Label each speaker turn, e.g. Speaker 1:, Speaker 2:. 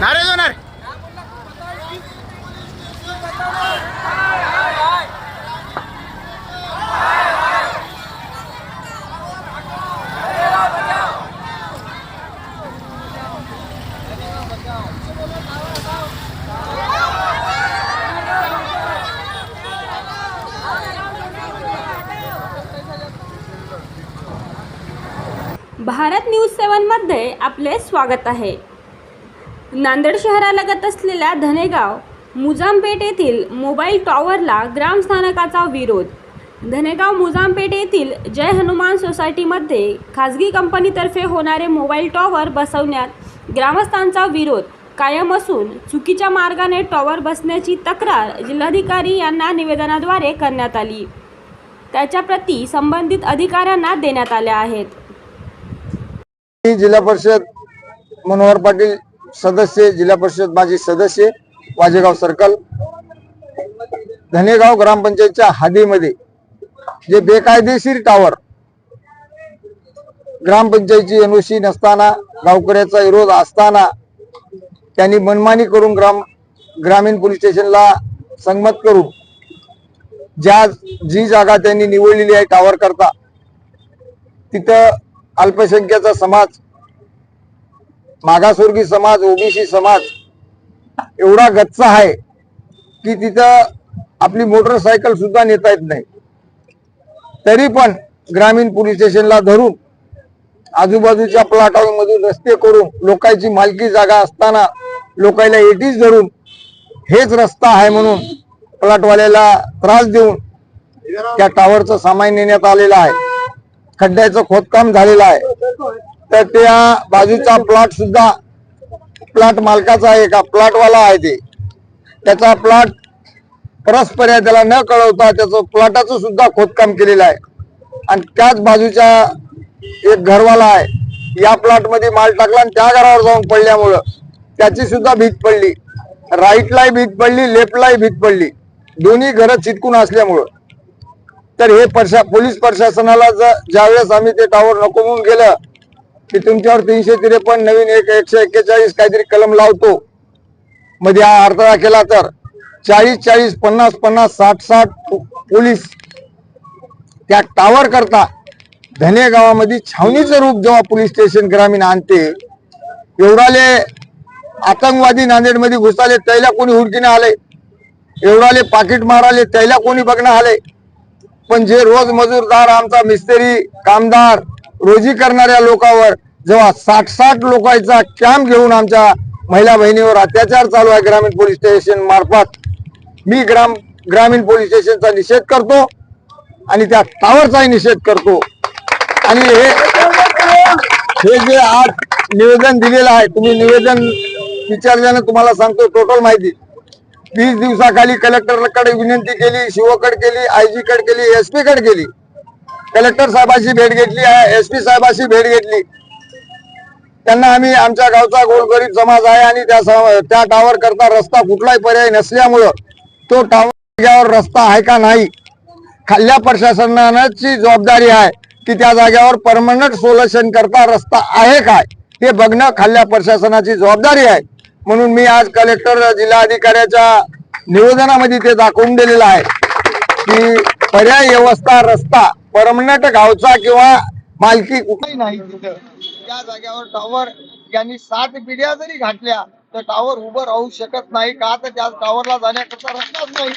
Speaker 1: नारे जो नारे भारत न्यूज सेवनमध्ये आपले स्वागत आहे. नांदेड शहरालगत असलेल्या धनेगाव मुजामपेठ येथील मोबाईल टॉवरला ग्रामस्थानकाचा विरोध. धनेगाव मुजामपेठ येथील जय हनुमान सोसायटीमध्ये खाजगी कंपनीतर्फे होणारे मोबाईल टॉवर बसवण्यात ग्रामस्थांचा विरोध कायम असून चुकीच्या मार्गाने टॉवर बसण्याची तक्रार जिल्हाधिकारी यांना निवेदनाद्वारे करण्यात आली. त्याच्या प्रती संबंधित अधिकाऱ्यांना देण्यात आल्या आहेत.
Speaker 2: जिल्हा परिषद मनोहर पाटील सदस्य जिल्हा परिषद माजी सदस्य वाजेगाव सर्कल धनेगाव ग्रामपंचायतच्या हादीमध्ये जे बेकायदेशीर टावर ग्रामपंचायतची एनओसी नसताना गावकऱ्याचा विरोध असताना त्यांनी मनमानी करून ग्राम ग्रामीण पोलीस स्टेशनला संगमत करून ज्या जी जागा त्यांनी निवडलेली आहे टावर करता तिथं अल्पसंख्याचा समाज मागासवर्गीय समाज ओबीसी समाज एवढा गच्चा आहे की तिथं आपली मोटरसायकल सुद्धा नेता येत नाही. तरी पण ग्रामीण पोलीस स्टेशनला धरून आजूबाजूच्या प्लॉटांमधून रस्ते करून लोकांची मालकी जागा असताना लोकांना एटीच धरून हेच रस्ता आहे म्हणून प्लॉटवाल्याला त्रास देऊन त्या टावरचं सामान नेण्यात आलेलं आहे. खड्ड्याचं खोदकाम झालेलं आहे. तर त्या बाजूचा प्लॉट सुद्धा प्लॉट मालकाचा आहे का प्लॉटवाला आहे ते. त्याचा प्लॉट परस्पर त्याला न कळवता त्याचं प्लॉटाचं सुद्धा खोदकाम केलेलं आहे. आणि त्याच बाजूच्या एक घरवाला आहे या प्लॉटमध्ये माल टाकला आणि त्या घरावर जाऊन पडल्यामुळं त्याची सुद्धा भीत पडली. राईटलाही भीत पडली लेफ्टलाही भीत पडली. दोन्ही घरं चिटकून असल्यामुळं. तर हे प्रशा पोलीस प्रशासनाला जर ज्यावेळेस आम्ही ते टावर नको म्हणून गेलं की तुमच्यावर तीनशे त्रेपन्न नवीन एक एकशे एक्केचाळीस काहीतरी कलम लावतो. मध्ये हा अडथळा केला तर चाळीस चाळीस पन्नास पन्नास साठ साठ पोलीस त्या टावर करता धने गावामध्ये छावणीचं रूप जेव्हा पोलीस स्टेशन ग्रामीण आणते एवढाले आतंकवादी नांदेडमध्ये घुसाले त्याला कोणी हुडकीने आले एवढाले पाकिट माराले त्याला कोणी बघणं आले पण जे रोज मजूरदार आमचा मिस्त्री कामदार रोजी करणाऱ्या लोकांवर जेव्हा साठ साठ लोकांचा कॅम्प घेऊन आमच्या महिला बहिणीवर अत्याचार चालू आहे ग्रामीण पोलीस स्टेशन मार्फत मी ग्राम ग्रामीण पोलीस स्टेशनचा निषेध करतो आणि त्या टावरचाही निषेध करतो. आणि हे हे जे आज निवेदन दिलेलं आहे तुम्ही निवेदन विचारल्यानं तुम्हाला सांगतो टोटल माहिती. वीस दिवसाखाली कलेक्टरकडे विनंती केली शिवकड केली आयजीकडे केली एसकडे केली. कलेक्टर साहेबांची भेट घेतली आहे एस पी साहेबांशी भेट घेतली. त्यांना आम्ही आमच्या गावचा गोरगरीब समाज आहे आणि त्या त्या टावर करता रस्ता कुठलाही पर्याय नसल्यामुळं तो टावर रस्ता आहे का नाही खाल्ल्या प्रशासनाची जबाबदारी आहे की त्या जागेवर परमनंट सोल्युशन करता रस्ता आहे काय हे बघणं खाल्ल्या प्रशासनाची जबाबदारी आहे. म्हणून मी आज कलेक्टर जिल्हाधिकाऱ्याच्या निवेदनामध्ये ते दाखवून दिलेलं आहे की पर्याय व्यवस्था रस्ता परमनंट गावचा किंवा मालकी कुठेही नाही तिथं. त्या जागेवर टॉवर यांनी सात पिढ्या जरी घातल्या तर टॉवर उभं राहू शकत नाही. का? तर त्या टॉवरला जाण्याकरता रस्ताच नाही.